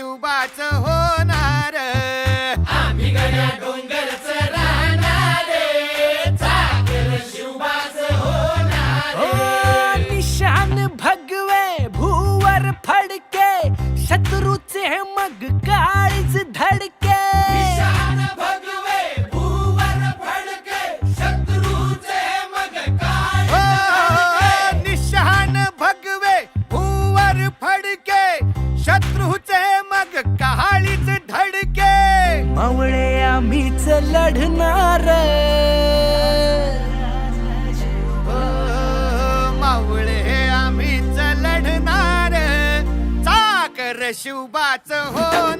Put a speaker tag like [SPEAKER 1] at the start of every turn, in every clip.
[SPEAKER 1] शिवबाच होणार.
[SPEAKER 2] आम्ही गड्या डोंगर राहणार. शिवबाच होणार.
[SPEAKER 1] हो निशान भगवे भूवर फडके शत्रूचे मग का काढणार
[SPEAKER 3] मावळे आम्हीच लढणार
[SPEAKER 1] चाकर शिवबाच होणार.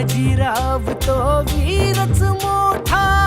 [SPEAKER 3] बाजीराव तो वीरच मोठा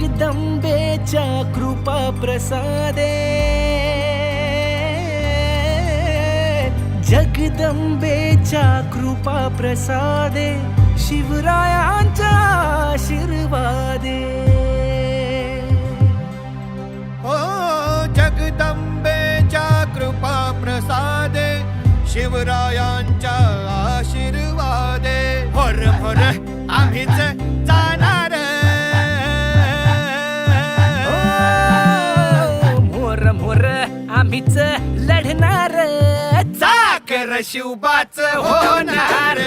[SPEAKER 3] जगदंबेच्या कृपा प्रसादे। जगदंबेच्या कृपा प्रसादे शिवरायांच्या आशीर्वादे।
[SPEAKER 1] ओ जगदंबेच्या कृपा प्रसादे शिवरायांच्या आशीर्वादे। हर हर आम्हीच शिवबाच होणार.